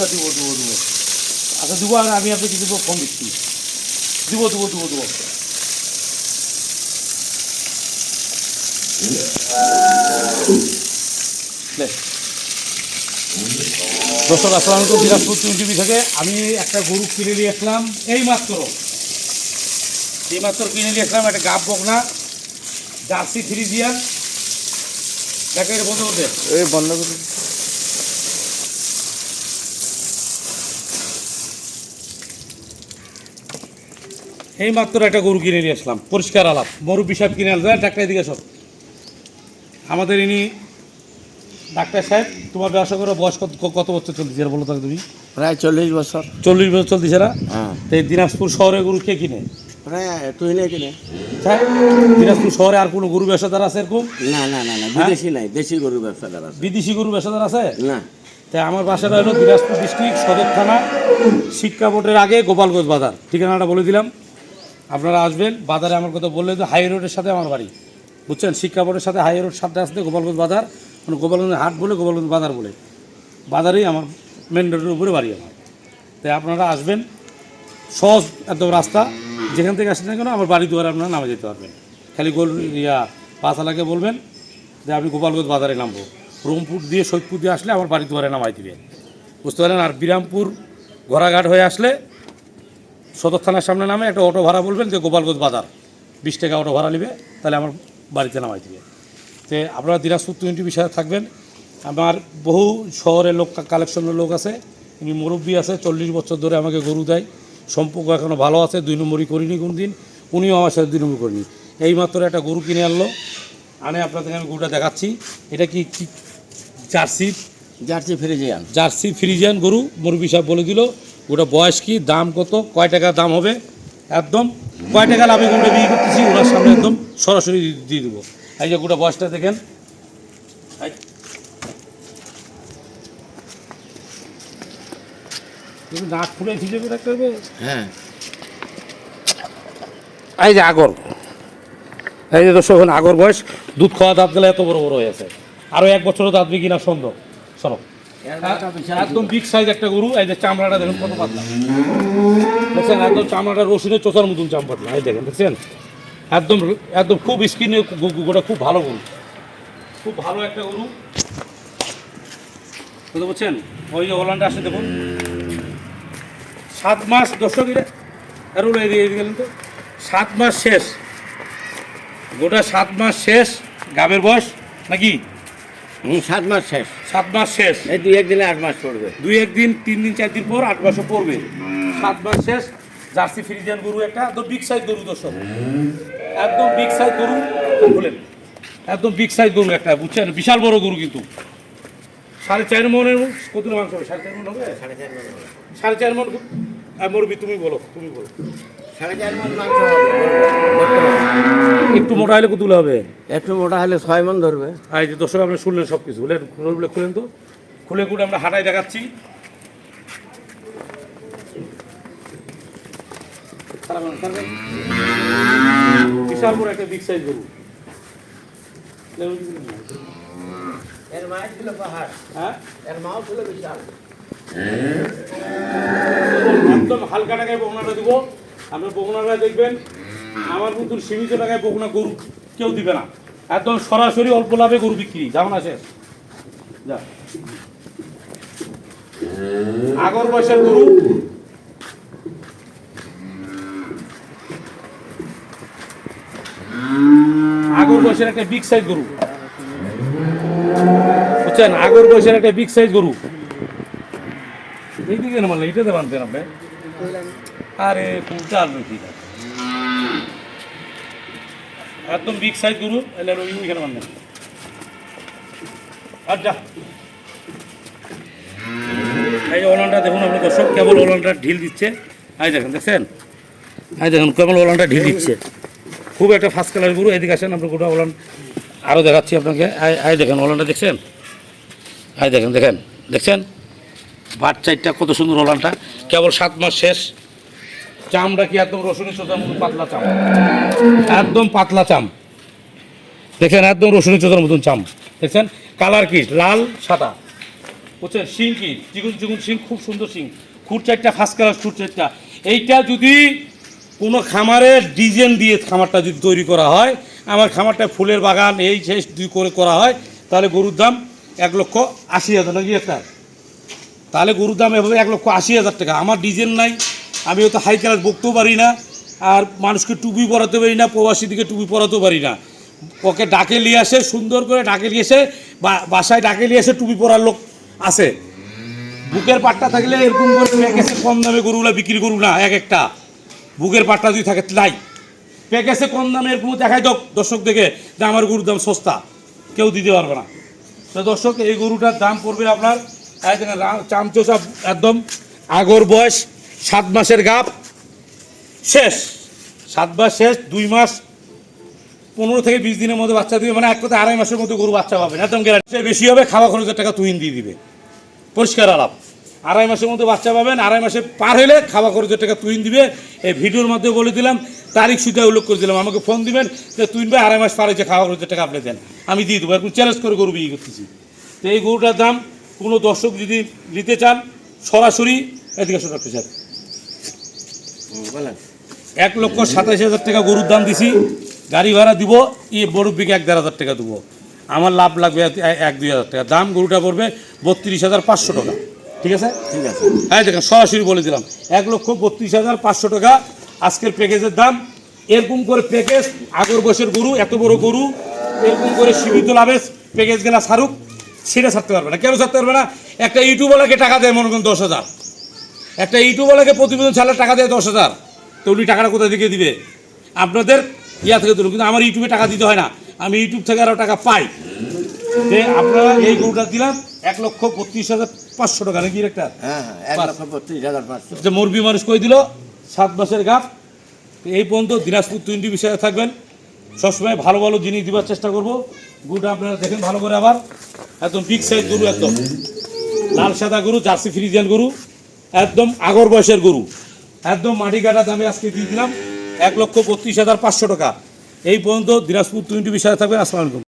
আচ্ছা দিব দিব দিব। আচ্ছা দিব আর আমি আপনাকে দিব ফোন দিচ্ছি দিব দিব দিব দিব। দর্শক, আসসালাম আলাইকুম, দিনাজপুর টিভি থেকে আমি একটা গরু কিনে নিয়ে আসলাম। এই মাত্র। এই মাত্র কিনে নিয়ে আসলাম একটা গাব বকনা। জার্সি ফ্রিজিয়ান দেখে এটা বন্ধ করতে এই বন্ধ করে এই মাত্র একটা গরু কিনে নিয়ে আসলাম। পরিষ্কার আলাপ। মরুবি সাহেব কিনে আনলাম ডাক্তার দিকে সব আমাদের ইনি ডাক্তার সাহেব তোমার ব্যবসা করে বয়স কত কত বছর চলতেছে? বলো তাকে তুমি। প্রায় চল্লিশ বছর। চল্লিশ বছর চলতেছে না? হ্যাঁ। তো এই দিনাজপুর শহরে গরু কে কিনে? তুই কিনে। দিনাজপুর শহরে আর কোনো গরু ব্যবসাদার আছে এরকম? না না না না বিদেশি নাই। দেশি গরু ব্যবসাদার আছে। বিদেশি গরু ব্যবসাদার আছে? না। তাই আমার বাসাটা হলো দিনাজপুর ডিস্ট্রিক্ট সদর থানা শিক্ষা বোর্ডের আগে গোপালগঞ্জ বাজার। ঠিকানাটা বলে দিলাম। আপনারা আসবেন, বাজারে আমার কথা বললে তো হাই রোডের সাথে আমার বাড়ি। বুঝছেন? শিক্ষা বোর্ডের সাথে হাই রোড সাথে আসতে গোপালগঞ্জ বাজার মানে গোপালগঞ্জ হাট বলে গোপালগঞ্জ বাজার বলে। বাজারেই আমার মেন রোডের উপরে বাড়ি আমার। তাই আপনারা আসবেন, সহজ একদম রাস্তা। যেখান থেকে আসেন না কেন, আমার বাড়ি দুয়ারে আপনারা নামে যেতে পারবেন। খালি গোল ইয়া পাঁচালাকে বলবেন যে, আমি গোপালগঞ্জ বাজারে নামবো। রংপুর দিয়ে সৈদপুর দিয়ে আসলে আমার বাড়ি দুয়ারে নামাই দিবে বুঝতে পারলেন? আর বিরামপুর ঘোড়াঘাট হয়ে আসলে সদর থানার সামনে নামে একটা অটো ভাড়া বলবেন যে গোপালগঞ্জ বাজার। বিশ টাকা অটো ভাড়া নেবে তাহলে আমার বাড়িতে নামাই দিবে। তো আপনারা দিনাজপুর টোয়েন্টি বিষয়ে থাকবেন। আমার বহু শহরের লোক কালেকশনের লোক আছে উনি মুরব্বী আছে চল্লিশ বছর ধরে আমাকে গরু দেয় সম্পর্ক এখনও ভালো আছে দুই নম্বরই করিনি কোন দিন উনিও আমার সাথে দুই নম্বর করিনি। এইমাত্র একটা গরু কিনে আনলো আনে আপনাদের আমি গরুটা দেখাচ্ছি। এটা কি জার্সি? জার্সি ফিরে যান জার্সি ফ্রিজিয়ান গরু মুরব্বী সাহেব বলে দিল। ওটা বয়স কি? দাম কত? কয় টাকা দাম হবে? একদম? কয় টাকা লাভে গরুটা বিক্রি করতেছি? ওনার সামনে একদম সরাসরি দিয়ে দেবো। এই যে গোটা বয়সটা দেখেন। নাক রাখতে হবে। হ্যাঁ। এই যে আগর। এই যে দর্শক আগর বয়স। দুধ খাওয়া দাঁত গেলে এত বড় বড় হয়ে আছে। আরও এক বছরও দাঁত বিকি কিনা সন্দেহ চলো। একদম বিগ সাইজ একটা গরু, এই যে চামড়াটা দেখুন কত পাতলা। দেখছেন, একদম চামড়াটা রসুনের চোচার মতন চাম পাতলা এই দেখেন, দেখছেন? একদম একদম খুব স্কিনে গোটা খুব ভালো গরু। খুব ভালো একটা গরু। বুঝতে পারছেন? ওই যে ওলানটা আসে দেখুন। সাত মাস, দর্শক এটা আর ওলা এদিকে গেলেন তো। সাত মাস শেষ। গোটা সাত মাস শেষ গাবের বয়স, নাকি? সাত মাস শেষ। সাত মাস শেষ। এই দুই একদিনে আট মাস পড়বে। দুই একদিন তিন দিন চার দিন পর আট মাসও পড়বে। সাত মাস শেষ জার্সি ফ্রিজিয়ান গরু একটা একদম বিগ সাইজ গরু দর্শক। একদম বিগ সাইজ গরু বলেন। একদম বিগ সাইজ গরু একটা বুঝছেন? বিশাল বড় গরু কিন্তু। সাড়ে চার মনের কত মাংস হবে? সাড়ে চার মন হবে? সাড়ে চার মন হবে। সাড়ে চার মন মরবি তুমি বলো তুমি বলো। মন। একটু মোটা হলে কতগুলো হবে? একটু মোটা হলে ছয় মন ধরবে। আর এই যে দর্শক আপনি শুনলেন সব কিছু খুলেন খুলে খুলেন তো। খুলে খুলে আমরা হাঁটাই দেখাচ্ছি। বিশাল বড় একটা বিগ সাইজ গরু। এর মায়ের ছিল পাহাড়। হ্যাঁ? এর মাও ছিল বিশাল। একদম হালকা টাকায় বকনাটা দিব। আপনার বকনাটা দেখবেন, আমার মতন সীমিত টাকায় বকনা গরু কেউ দিবে না। একদম সরাসরি অল্প লাভে গরু বিক্রি। যেমন আছে যা। আগর বয়সের গরু। আগর বয়সের একটা বিগ সাইজ গরু। বুঝছেন? আগর বয়সের একটা বিগ সাইজ গরু। এইদিকে না মারলে এটাতে বানতেন আপনি? আরে কোনটা আনবে একদম বিগ সাইজ গরু, এলে ওই ওইখানে বানবেন আর যা। এই ওলানটা দেখুন আপনি দর্শক, কেবল ওলানটা ঢিল দিচ্ছে। এই দেখেন, দেখছেন? এই দেখুন, কেবল ওলানটা ঢিল দিচ্ছে। খুব একটা ফার্স্ট কালার গরু, এদিকে আসেন আপনি গোটা ওলান আরও দেখাচ্ছি আপনাকে। আই আই দেখেন, ওলানটা দেখছেন? আই দেখেন দেখেন, দেখছেন? বাট চারটা কত সুন্দর ওলানটা। কেবল সাত মাস শেষ। চামড়া কি একদম রসুনের চোদার মতো পাতলা চাম? একদম পাতলা চাম। দেখেন, একদম রসুনের চোদার মতন চাম। দেখছেন? কালার কি? লাল, সাদা। বুঝছেন? শিং কি? চিগুন চিগুন শিং, খুব সুন্দর শিং। খুর চারটা ফার্স্ট কালার খুর চারটা এইটা যদি কোনো খামারের ডিজাইন দিয়ে খামারটা যদি তৈরি করা হয়, আমার খামারটা ফুলের বাগান, এই শেষ দুই করে করা হয়, তাহলে গরুর দাম এক লক্ষ আশি হাজার নাকি একটা তাহলে গরুর দাম এভাবে এক লক্ষ আশি হাজার টাকা। আমার ডিজাইন নাই আমি হয়তো হাই ক্লাস বকতেও পারি না, আর মানুষকে টুপি পরাতে পারি না প্রবাসী দিকে টুপি পরাতেও পারি না। ওকে ডাকে নিয়ে আসে, সুন্দর করে ডাকে নিয়ে এসে বাসায় ডাকে নিয়ে এসে টুপি পরার লোক আছে। বুকের পাট্টা থাকলে এরকম করে কম দামে গরুগুলো বিক্রি করু না, এক একটা। বুকের পাট্টা যদি থাকে, নাই। প্যাকেজে কম দামে এরকম দেখাই দাও, দর্শক দেখে যে আমার গরুর দাম সস্তা। কেউ দিতে পারবে না। তো দর্শক, এই গরুটার দাম পড়বে আপনার চামচোচা একদম, আগর বয়স সাত মাসের গাপ শেষ। সাত মাস শেষ দুই মাস পনেরো থেকে বিশ দিনের মধ্যে বাচ্চা দিবে মানে এক কথা আড়াই মাসের মধ্যে গরু বাচ্চা পাবে। একদম গ্যারান্টি বেশি হবে খাওয়া খরচের টাকা তুহিন দিয়ে দিবে। পরিষ্কার আলাপ। আড়াই মাসের মধ্যে বাচ্চা পাবেন আড়াই মাসে পার হলে খাওয়া খরচের টাকা তুহিন দিবে। এই ভিডিওর মধ্যে বলে দিলাম তারিখ সুদ্ধা উল্লেখ করে দিলাম। আমাকে ফোন দিবেন যে তুহিন ভাই আড়াই মাস পার হয়েছে খাওয়া খরচের টাকা আপনি দেন। আমি দিয়ে দেবো। এরকম চ্যালেঞ্জ করে গরু বিক্রি করতেছি। তো এই গরুটার দাম কোনো দর্শক যদি নিতে চান সরাসরি এদিকে হুম, বলেন এক লক্ষ সাতাশ হাজার টাকা গরুর দাম দিছি গাড়ি ভাড়া দিব ই বড়বিকে এক দেড় হাজার টাকা দেবো। আমার লাভ লাগবে এক- দুই হাজার টাকা। দাম গরুটা পড়বে বত্রিশ হাজার পাঁচশো টাকা। ঠিক আছে? ঠিক আছে। হ্যাঁ দেখেন সরাসরি বলে দিলাম এক লক্ষ বত্রিশ হাজার পাঁচশো টাকা আজকের প্যাকেজের দাম। এরকম করে প্যাকেজ আগর বয়সের গরু এত বড় গরু এরকম করে সীমিত লাভে প্যাকেজ গেলা সারুক সেটা ছাড়তে পারবে না। কেন ছাড়তে পারবে না? একটা ইউটিউবওয়ালাকে টাকা দেয় মনে করেন দশ হাজার। একটা ইউটিউবওয়ালাকে প্রতিবেদন ছাড়লে টাকা দেয় দশ হাজার। তো উনি টাকাটা কোথায় থেকে দিবে? আপনাদের ইয়া থেকে তুলুন কিন্তু আমার ইউটিউবে টাকা দিতে হয় না। আমি ইউটিউব থেকে আরও টাকা পাই। যে আপনারা এই গরুটা দিলাম এক লক্ষ বত্রিশ হাজার পাঁচশো টাকা নাকি একটা? হ্যাঁ হ্যাঁ এক পাঁচ। লক্ষ বত্রিশ হাজার পাঁচশো। যে মুরবি মানুষ কই দিল? সাত মাসের গাপ। এই পর্যন্ত দিনাজপুর টোয়েন্টি বিষয়ে থাকবেন। সবসময় ভালো ভালো জিনিস দিবার চেষ্টা করব। গরুটা আপনারা দেখেন ভালো করে আবার। একদম বিগ সাইজ গরু একদম। লাল সাদা গরু জার্সি ফ্রিজিয়ান গরু। একদম আগর বয়সের গরু। একদম মাটি কাটা দামে আজকে দিয়ে দিলাম এক লক্ষ বত্রিশ হাজার পাঁচশো টাকা। এই পর্যন্ত দিনাজপুর টোয়েন্টি বিষয়ে থাকবেন। আসসালামু আলাইকুম।